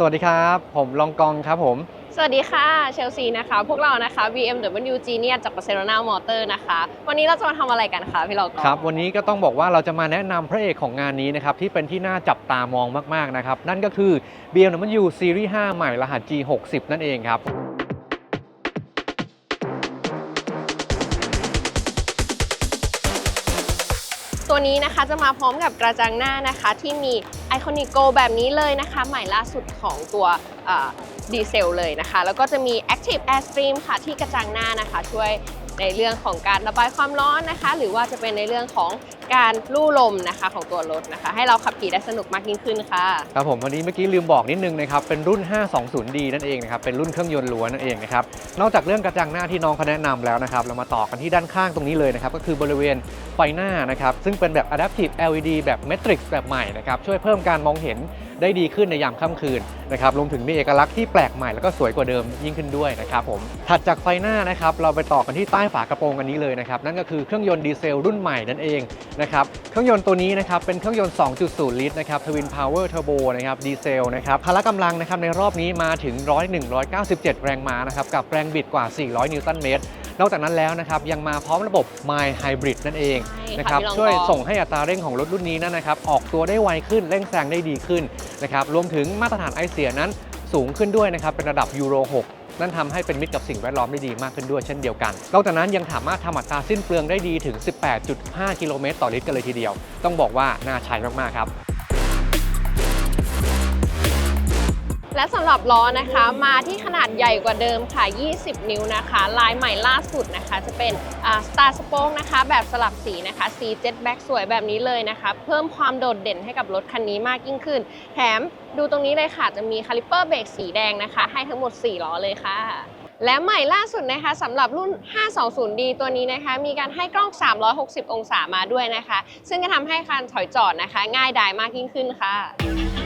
สวัสดีครับ ผมลองกองครับผม สวัสดีค่ะเชลซีนะคะ พวกเรานะคะ BMW Genius จาก Barcelona Motor นะคะ วันนี้เราจะมาทำอะไรกันคะพี่เราก็ครับ วันนี้ก็ต้องบอกว่าเราจะมาแนะนำพระเอกของงานนี้นะครับ ที่เป็นที่น่าจับตามองมาก ๆ นะครับ นั่นก็คือ BMW Series 5 ใหม่รหัส G60 นั่นเองครับ ตัวนี้นะคะจะมาพร้อมกับกระจังหน้านะคะที่มีไอคอนิโกแบบนี้เลยนะคะ ใหม่ล่าสุดของตัวดีเซลเลยนะคะ แล้วก็จะมี Active Airstream ค่ะที่กระจังหน้านะคะ ช่วยในเรื่องของการระบายความร้อนนะคะ หรือว่าจะเป็นในเรื่องของ การลู่ลมนะคะของตัวรถนะคะ ให้เราขับขี่ได้สนุกมากยิ่งขึ้นค่ะ ครับผมวันนี้เมื่อกี้ลืมบอกนิดนึงนะครับ เป็นรุ่น 520D นั่นเองนะครับ เป็นรุ่นเครื่องยนต์ล้วนนั่นเองนะครับ นอกจากเรื่องกระจังหน้าที่น้องเขาแนะนำแล้วนะครับ เรามาต่อกันที่ด้านข้างตรงนี้เลยนะครับ ก็คือบริเวณไฟหน้านะครับ ซึ่งเป็นแบบ Adaptive LED แบบ Matrix แบบใหม่นะครับ ช่วยเพิ่มการมองเห็นได้ดีขึ้นในยามค่ำคืนนะครับรวมถึงมีเอกลักษณ์ที่แปลกใหม่แล้วก็สวยกว่าเดิมยิ่งขึ้นด้วยนะครับผมถัดจากไฟหน้านะครับเราไปต่อกันที่ใต้ฝากระโปรงกันนี้เลยนะครับนั่นก็คือเครื่องยนต์ดีเซลรุ่นใหม่นั่นเองนะครับเครื่องยนต์ตัวนี้นะครับเป็นเครื่องยนต์ 2.0 ลิตรนะครับ Twin Power Turbo นะครับดีเซลนะครับพละกำลังนะครับในรอบนี้มาถึง 101 197 แรงม้านะครับกับแรงบิดกว่า 400 นิวตันเมตรนอกจากนั้นแล้วนะครับยังมาพร้อมระบบ My Hybrid นั่นเองใช่ค่ะนะครับพี่รองช่วยกองส่งให้อัตราเร่งของรถรุ่นนี้นั้นนะครับออกตัวได้ไวขึ้นเร่งแซงได้ดีขึ้นนะครับรวมถึงมาตรฐานไอเสียนั้นสูงขึ้นด้วยนะครับเป็นระดับยูโร 6 นั่นทำให้เป็นมิตรกับสิ่งแวดล้อมได้ดีมากขึ้นด้วยเช่นเดียวกัน นอกจากนั้นยังสามารถทำอัตราสิ้นเปลืองได้ดีถึง 18.5 กิโลเมตรต่อลิตรกันเลยทีเดียว ต้องบอกว่าน่าใช้มากๆครับ และสำหรับล้อนะคะมาที่ขนาดใหญ่กว่าเดิมค่ะ 20 นิ้วนะคะ ลายใหม่ล่าสุดนะคะ จะเป็นสตาร์สโป๊กนะคะ แบบสลับสีนะคะสีเจ็ตแบ็กสวยแบบนี้เลยนะคะ เพิ่มความโดดเด่นให้กับรถคันนี้มากยิ่งขึ้น แถมดูตรงนี้เลยค่ะ จะมีคาลิปเปอร์เบรกสีแดงนะคะ ให้ทั้งหมด 4 ล้อเลยค่ะและใหม่ล่าสุดนะคะสำหรับรุ่น 520D ตัวนี้นะคะ มีการให้กล้อง 360 องศามาด้วยนะคะ ซึ่งจะทำให้การถอยจอดนะคะ ง่ายดายมากยิ่งขึ้นค่ะ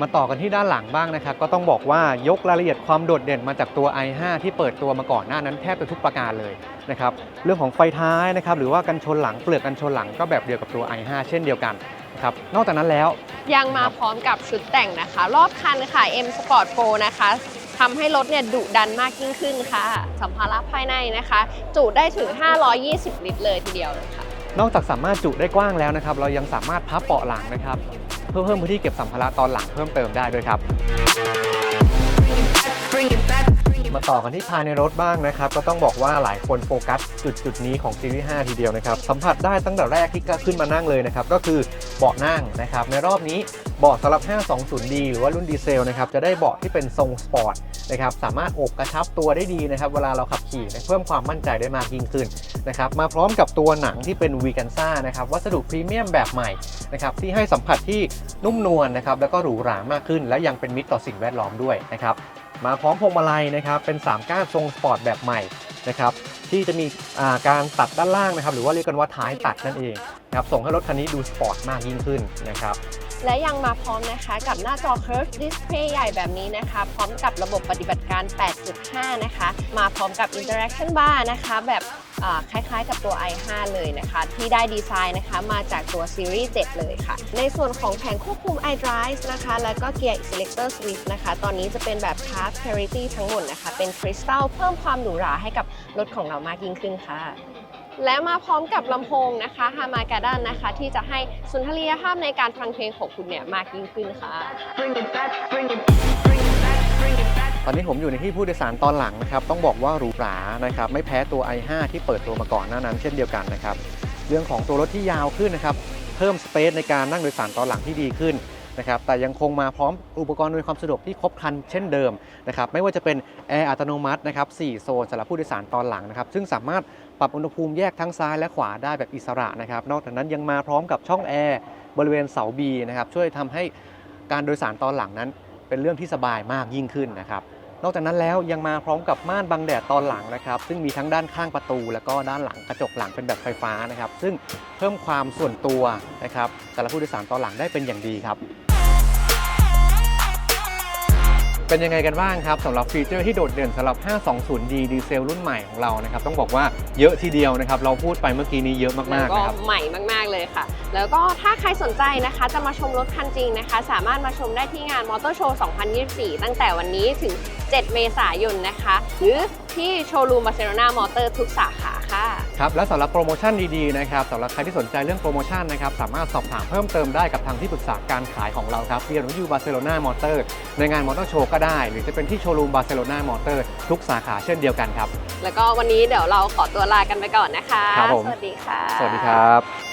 มาต่อกันที่ด้านหลังบ้างนะครับ ก็ต้องบอกว่ายกรายละเอียดความโดดเด่นมาจากตัว i5 ที่เปิดตัวมาก่อนหน้านั้นแทบจะทุกประการเลยนะครับเรื่องของไฟท้ายนะครับหรือว่ากันชนหลังเปลือกกันชนหลังก็แบบเดียวกับตัว i5 เช่นเดียวกันนะครับนอกจากนั้นแล้วยังมาพร้อมกับชุดแต่งนะคะ รอบคันค่ะ M Sport Pro นะคะทำให้รถเนี่ยดุดันมากยิ่งขึ้นค่ะ สัมภาระภายในนะคะ จุได้ถึง 520 ลิตรเลยทีเดียวเลยค่ะนอกจากสามารถจุได้กว้างแล้วนะครับ เรายังสามารถพับเบาะหลังนะครับ เพื่อเพิ่มพื้นที่เก็บสัมภาระตอนหลังเพิ่มเติมได้ด้วยครับมาต่อกันที่ภายในรถบ้างนะครับ ก็ต้องบอกว่าหลายคนโฟกัสจุดจุดนี้ของซีรีส์ 5 ทีเดียวนะครับ สัมผัสได้ตั้งแต่แรกที่ขึ้นมานั่งเลยนะครับ ก็คือเบาะนั่งนะครับ ในรอบนี้เบาะสำหรับ 520D หรือว่ารุ่นดีเซลนะครับ จะได้เบาะที่เป็นทรงสปอร์ต นะครับสามารถอบกระชับตัวได้ดีนะครับเวลาเราขับขี่เพิ่มความมั่นใจได้มากยิ่งขึ้นนะครับมาพร้อมกับตัวหนังที่เป็นวีกันซ่านะครับวัสดุพรีเมียมแบบใหม่นะครับที่ให้สัมผัสที่นุ่มนวลนะครับแล้วก็หรูหรามากขึ้น และยังเป็นมิตรต่อสิ่งแวดล้อมด้วยนะครับมาพร้อมพวงมาลัยนะครับเป็น 3 ก้านทรงสปอร์ตแบบใหม่นะครับที่จะมีาการตัดด้านล่างนะครับหรือว่าเรียกกันว่าท้ายตัดนั่นเองนะครับส่งให้รถคันนี้ดูสปอร์ตมากยิ่งขึ้นนะครับ และยังมาพร้อมนะคะกับหน้าจอ Curve Display ใหญ่แบบนี้นะคะ พร้อมกับระบบปฏิบัติการ 8.5 นะคะ มาพร้อมกับ Interaction Bar นะคะ แบบคล้ายๆกับตัว i5 เลยนะคะ ที่ได้ดีไซน์นะคะมาจากตัว Series 7 เลยค่ะ ในส่วนของแผงควบคุม iDrive นะคะ แล้วก็ Gear Selector Switch นะคะ ตอนนี้จะเป็นแบบ Charge Parity ทั้งหมดนะคะ เป็นคริสตัลเพิ่มความหรูหราให้กับรถของเรามากยิ่งขึ้นค่ะ และมาพร้อมกับลำโพงนะคะฮามากาดันนะคะ ที่จะให้สุนทรียภาพในการฟังเพลงของคุณเนี่ยมากยิ่งขึ้นค่ะ ตอนนี้ผมอยู่ในที่ผู้โดยสารตอนหลังนะครับ ต้องบอกว่าหรูหรานะครับ ไม่แพ้ตัว i5 ที่เปิดตัวมาก่อนหน้านั้น เช่นเดียวกันนะครับ เรื่องของตัวรถที่ยาวขึ้นนะครับ เพิ่มสเปซในการนั่งโดยสารตอนหลังที่ดีขึ้นนะครับแต่ยังคงมาพร้อมอุปกรณ์อำนวยความสะดวกที่ครบครันเช่นเดิมนะครับไม่ว่าจะเป็นแอร์อัตโนมัตินะครับ4โซนสำหรับผู้โดยสารตอนหลังนะครับซึ่งสามารถ ปรับอุณหภูมิแยกทั้งซ้ายและขวาได้แบบอิสระนะครับ นอกจากนั้นยังมาพร้อมกับช่องแอร์บริเวณเสา B นะครับช่วยทำให้การโดยสารตอนหลังนั้น เป็นเรื่องที่สบายมากยิ่งขึ้นนะครับนอกจากนั้นแล้วยังมาพร้อมกับม่านบังแดดตอนหลังนะครับ ซึ่งมีทั้งด้านข้างประตู แล้วก็ด้านหลังกระจกหลังเป็นแบบไฟฟ้านะครับ ซึ่งเพิ่มความส่วนตัวนะครับสำหรับผู้โดยสารตอนหลังได้เป็นอย่างดีครับ เป็นยังไงกันบ้างครับสำหรับฟีเจอร์ที่โดดเด่นสำหรับ 520D ดีเซลรุ่นใหม่ของเรานะครับต้องบอกว่าเยอะทีเดียวนะครับ เราพูดไปเมื่อกี้นี้เยอะแล้มากๆก็นะครับ ใหม่มาก ๆ เลยค่ะ แล้วก็ถ้าใครสนใจนะคะจะมาชมรถคันจริงนะคะ สามารถมาชมได้ที่งานมอเตอร์โชว์2024 ตั้งแต่วันนี้ถึง 7 เมษายนนะคะ หรือที่โชว์รูมบาร์เซโลนามอเตอร์ทุกสาขา ค่ะครับและสำหรับโปรโมชั่นดีๆนะครับสำหรับใครที่สนใจเรื่องโปรโมชั่นนะครับสามารถสอบถามเพิ่มเติมได้กับทางที่ปรึกษาการขายของเราครับ BMW Barcelona Motor ในงานมอเตอร์โชว์ก็ได้ หรือจะเป็นที่โชว์รูม Barcelona Motor ทุกสาขาเช่นเดียวกันครับ แล้วก็วันนี้เดี๋ยวเราขอตัวลากันไปก่อนนะคะ ครับผม สวัสดีค่ะ สวัสดีครับ